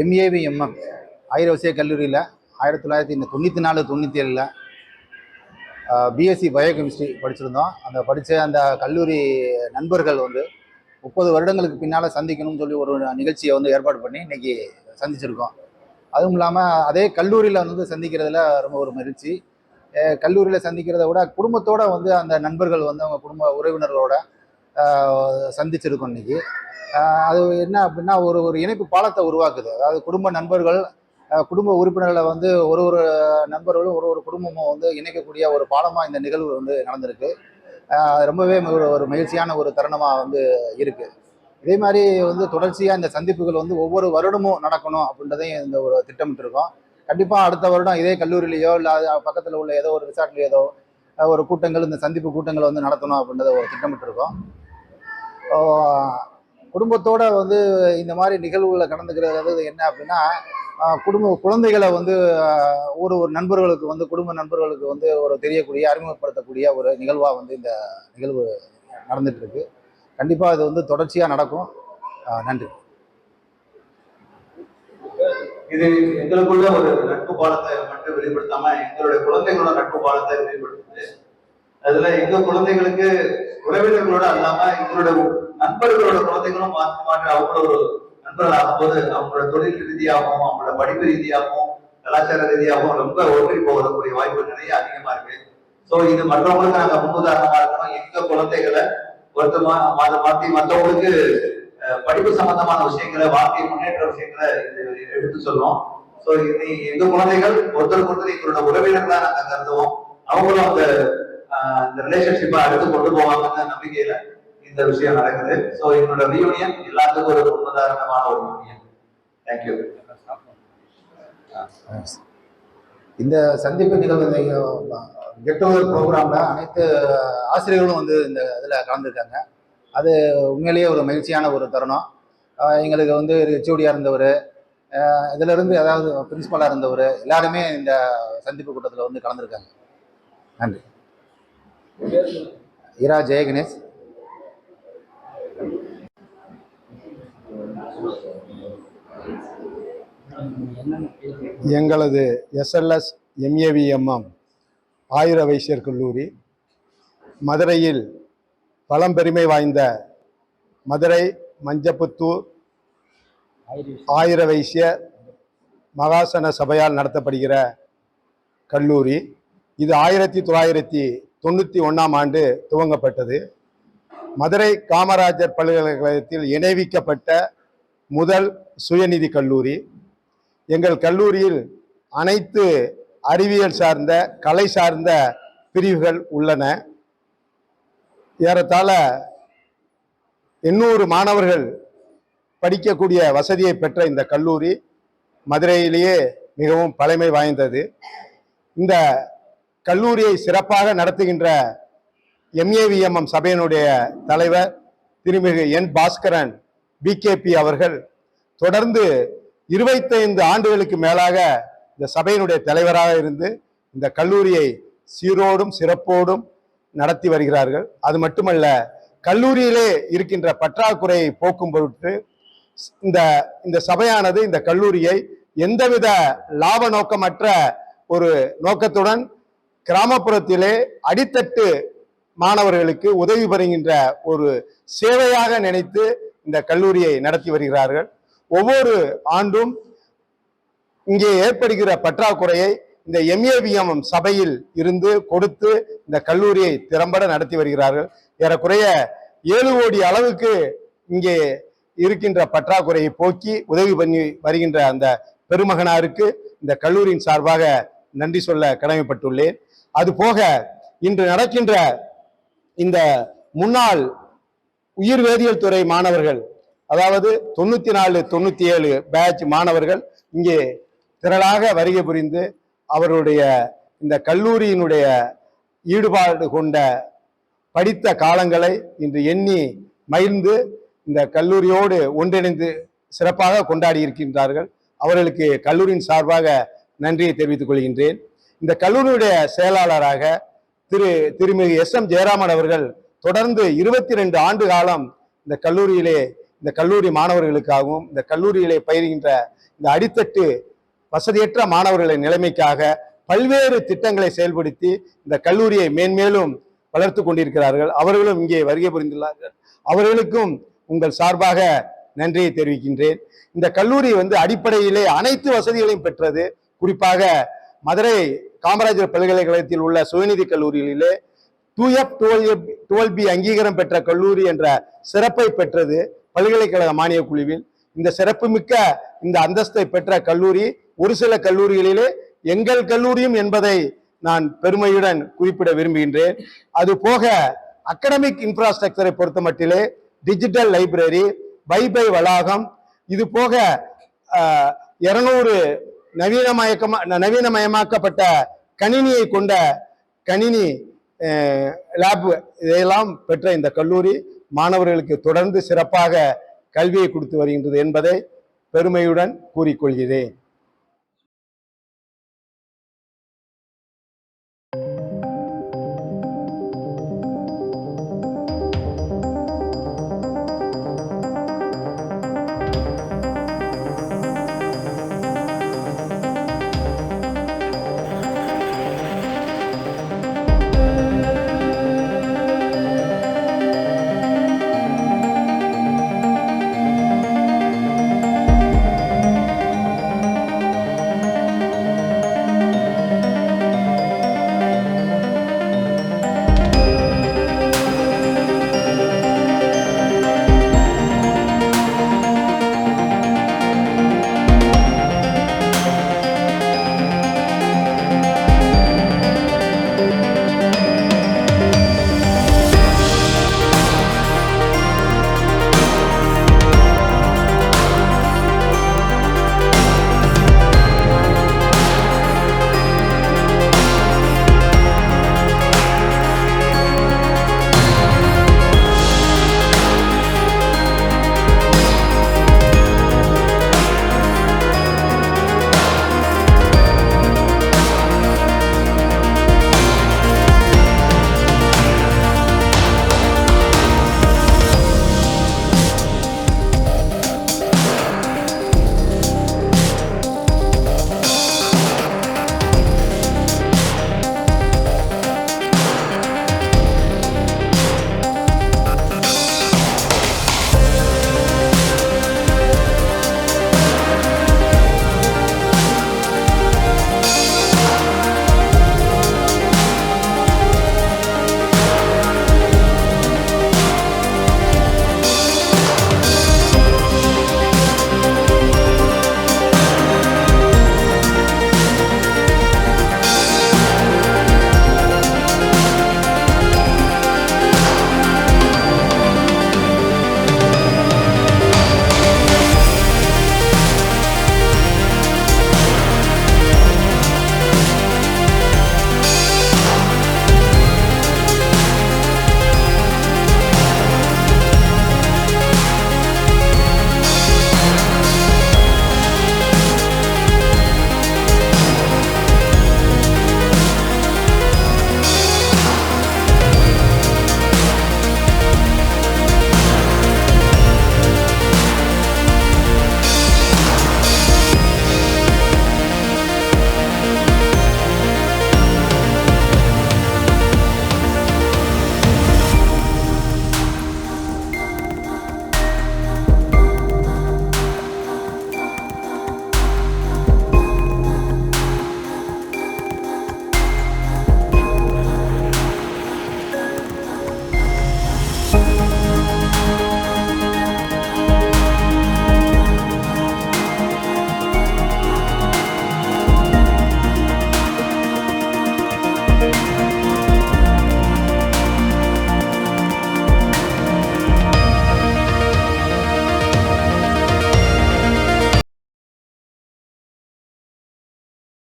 MAV MM. ஆயிரவசிய கல்லூரியில் ஆயிரத்தி தொள்ளாயிரத்தி தொண்ணூற்றி நாலு தொண்ணூற்றி ஏழில் பிஎஸ்சி பயோகெமிஸ்ட்ரி படிச்சிருந்தோம். அந்த படித்த அந்த கல்லூரி நண்பர்கள் வந்து முப்பது வருடங்களுக்கு பின்னால் சந்திக்கணும்னு சொல்லி ஒரு நிகழ்ச்சியை வந்து ஏற்பாடு பண்ணி இன்னைக்கு சந்திச்சிருக்கோம். அதுவும் இல்லாமல் அதே கல்லூரியில் வந்து சந்திக்கிறதுல ரொம்ப ஒரு மகிழ்ச்சி. கல்லூரியில் சந்திக்கிறத விட குடும்பத்தோட வந்து அந்த நண்பர்கள் வந்து அவங்க குடும்ப உறவினர்களோட சந்திச்சிருக்கோம் இன்னைக்கு. ஆஹ், அது என்ன அப்படின்னா ஒரு ஒரு இணைப்பு பாலத்தை உருவாக்குது. அதாவது குடும்ப நண்பர்கள் குடும்ப உறுப்பினர்களை வந்து ஒரு ஒரு நண்பர்களும் ஒரு ஒரு குடும்பமும் வந்து இணைக்கக்கூடிய ஒரு பாலமாக இந்த நிகழ்வு வந்து நடந்திருக்கு. ரொம்பவே ஒரு ஒரு மகிழ்ச்சியான ஒரு தருணமாக வந்து இருக்குது இதே மாதிரி வந்து தொடர்ச்சியாக இந்த சந்திப்புகள் வந்து ஒவ்வொரு வருடமும் நடக்கணும் அப்படின்றதையும் இந்த ஒரு திட்டமிட்டிருக்கோம். கண்டிப்பாக அடுத்த வருடம் இதே கல்லூரியிலையோ இல்லை பக்கத்தில் உள்ள ஏதோ ஒரு ரிசார்ட்லேயோ ஏதோ ஒரு கூட்டங்கள் இந்த சந்திப்பு கூட்டங்கள் வந்து நடத்தணும் அப்படின்றத ஒரு திட்டமிட்டிருக்கோம். குடும்பத்தோட வந்து இந்த மாதிரி நிகழ்வுகளை கலந்துக்கிறது வந்து என்ன அப்படின்னா குடும்ப குழந்தைகளை வந்து ஒரு ஒரு நண்பர்களுக்கு வந்து குடும்ப நண்பர்களுக்கு வந்து ஒரு தெரியக்கூடிய அறிமுகப்படுத்தக்கூடிய ஒரு நிகழ்வாக வந்து இந்த நிகழ்வு நடந்துட்டு இருக்கு கண்டிப்பாக இது வந்து தொடர்ச்சியாக நடக்கும். நன்றி. இது எங்களுக்குள்ள ஒரு நட்பு பாலத்தை மட்டும் வெளிப்படுத்தாம எங்களுடைய குழந்தைகளோட நட்பு பாலத்தை வெளிப்படுத்துது. அதுல எங்க குழந்தைகளுக்கு உறவினர்களோட அல்லாம எங்களுடைய நண்பர்களோட குழந்தைகளும் மாற்றி மாற்றி அவங்களோட ஒரு நண்பர்கள் ஆகும்போது அவங்களோட தொழில் ரீதியாகவும் அவங்களோட படிப்பு ரீதியாகவும் கலாச்சார ரீதியாகவும் ரொம்ப ஒன்றி போகக்கூடிய வாய்ப்பு நிறைய அதிகமா இருக்கு. ஸோ இது மற்றவங்களுக்கு நாங்க முன்னுதாரணமா இருக்கணும். எங்க குழந்தைகளை ஒருத்த மா- மா- மாத்தி மற்றவங்களுக்கு படிப்பு சம்பந்தமான விஷயங்களை வாழ்க்கை முன்னேற்ற விஷயங்களை இது எடுத்து சொல்லுவோம் ஸோ இது எங்க குழந்தைகள் ஒருத்தருக்கு ஒருத்தர் எங்களோட உறவினர்களா நாங்க கருதுவோம். அவங்களும் அந்த இந்த ரிலேஷன்ஷிப்பை அடுத்து கொண்டு போவாங்கன்னு நம்பிக்கையில இந்த விஷயம் நடக்குது. ஸோ என்னோட ரியூனியன் எல்லாத்துக்கும் ஒரு முன்னுதாரணமான ஒரு யூனியன் தேங்க்யூ இந்த சந்திப்பு நிகழ்வு கெட் டுகெதர் ப்ரோக்ராமில் அனைத்து ஆசிரியர்களும் வந்து இந்த இதில் கலந்துருக்காங்க. அது உண்மையிலேயே ஒரு மகிழ்ச்சியான ஒரு தருணம். எங்களுக்கு வந்து ஹெச்ஓடியாக இருந்தவர் இதிலிருந்து அதாவது பிரின்ஸிபலாக இருந்தவர் எல்லாருமே இந்த சந்திப்பு கூட்டத்தில் வந்து கலந்துருக்காங்க. நன்றி. இரா ஜெயகணேஷ். எங்களது எஸ்எல்எஸ் எம்ஏவிஎம்எம் ஆயிர வைசியர் கல்லூரி மதுரையில் பழம்பெருமை வாய்ந்த மதுரை மஞ்சப்புத்தூர் ஆயிர வைசிய மகாசன சபையால் நடத்தப்படுகிற கல்லூரி. இது ஆயிரத்தி தொள்ளாயிரத்தி தொண்ணூற்றி ஒன்றாம் ஆண்டு துவங்கப்பட்டது. மதுரை காமராஜர் பல்கலைக்கழகத்தில் இணைவிக்கப்பட்ட முதல் சுயநிதி கல்லூரி. எங்கள் கல்லூரியில் அனைத்து அறிவியல் சார்ந்த கலை சார்ந்த பிரிவுகள் உள்ளன. ஏறத்தாழ எண்ணூறு மாணவர்கள் படிக்கக்கூடிய வசதியை பெற்ற இந்த கல்லூரி மதுரையிலேயே மிகவும் பழமை வாய்ந்தது. இந்த கல்லூரியை சிறப்பாக நடத்துகின்ற எம்ஏவிஎம்எம் சபையினுடைய தலைவர் திருமிகு என் பாஸ்கரன் பிகேபி அவர்கள் தொடர்ந்து இருபத்தைந்து ஆண்டுகளுக்கு மேலாக இந்த சபையினுடைய தலைவராக இருந்து இந்த கல்லூரியை சீரோடும் சிறப்போடும் நடத்தி வருகிறார்கள். அது மட்டுமல்ல கல்லூரியிலே இருக்கின்ற பற்றாக்குறையை போக்கும் பொருட்டு இந்த இந்த சபையானது இந்த கல்லூரியை எந்தவித லாப நோக்கமற்ற ஒரு நோக்கத்துடன் கிராமப்புறத்திலே அடித்தட்டு மாணவர்களுக்கு உதவி பெறுகின்ற ஒரு சேவையாக நினைத்து இந்த கல்லூரியை நடத்தி வருகிறார்கள். ஒவ்வொரு ஆண்டும் இங்கே ஏற்படுகிற பற்றாக்குறையை இந்த எம்ஏவிஎம் சபையில் இருந்து கொடுத்து இந்த கல்லூரியை திறம்பட நடத்தி வருகிறார்கள். ஏறக்குறைய ஏழு கோடி அளவுக்கு இங்கே இருக்கின்ற பற்றாக்குறையை போக்கி உதவி பண்ணி வருகின்ற அந்த பெருமகனாருக்கு இந்த கல்லூரியின் சார்பாக நன்றி சொல்ல கடமைப்பட்டுள்ளேன். அது போக இன்று நடக்கின்ற இந்த முன்னாள் உயிர் வேதியியல் துறை மாணவர்கள் அதாவது தொண்ணூற்றி நாலு தொண்ணூற்றி ஏழு பேட்ச் மாணவர்கள் இங்கே திரளாக வருகை புரிந்து அவருடைய இந்த கல்லூரியினுடைய ஈடுபாடு கொண்ட படித்த காலங்களை இன்று எண்ணி மகிழ்ந்து இந்த கல்லூரியோடு ஒன்றிணைந்து சிறப்பாக கொண்டாடி இருக்கின்றார்கள். அவர்களுக்கு கல்லூரியின் சார்பாக நன்றியை தெரிவித்துக் கொள்கின்றேன். இந்த கல்லூரியுடைய செயலாளராக திரு திருமிகு எஸ் எம் ஜெயராமன் அவர்கள் தொடர்ந்து இருபத்தி ரெண்டு ஆண்டு காலம் இந்த கல்லூரியிலே இந்த கல்லூரி மாணவர்களுக்காகவும் இந்த கல்லூரியிலே பயிர்கின்ற இந்த அடித்தட்டு வசதியற்ற மாணவர்களின் நிலைமைக்காக பல்வேறு திட்டங்களை செயல்படுத்தி இந்த கல்லூரியை மேன்மேலும் வளர்த்து கொண்டிருக்கிறார்கள். அவர்களும் இங்கே வருகை புரிந்துள்ளார்கள். அவர்களுக்கும் உங்கள் சார்பாக நன்றியை தெரிவிக்கின்றேன். இந்த கல்லூரி வந்து அடிப்படையிலே அனைத்து வசதிகளையும் பெற்றது. குறிப்பாக மதுரை காமராஜர் பல்கலைக்கழகத்தில் உள்ள சுயநிதி கல்லூரிகளிலே two F twelve twelve B அங்கீகாரம் பெற்ற கல்லூரி என்ற சிறப்பை பெற்றது. பல்கலைக்கழக மானியக் குழுவில் இந்த சிறப்புமிக்க இந்த அந்தஸ்தை பெற்ற கல்லூரி ஒரு சில கல்லூரிகளிலே எங்கள் கல்லூரியும் என்பதை நான் பெருமையுடன் குறிப்பிட விரும்புகின்றேன். அது போக அகடமிக் இன்ஃப்ராஸ்ட்ரக்சரை பொறுத்த மட்டிலே டிஜிட்டல் லைப்ரரி வைபை வளாகம் இது போக இருநூறு நவீனமயக்கமா நவீனமயமாக்கப்பட்ட கணினியை கொண்ட கணினி லேப் இதையெல்லாம் பெற்ற இந்த கல்லூரி மாணவர்களுக்கு தொடர்ந்து சிறப்பாக கல்வியை கொடுத்து வருகின்றது என்பதை பெருமையுடன் கூறிக்கொள்கிறேன்.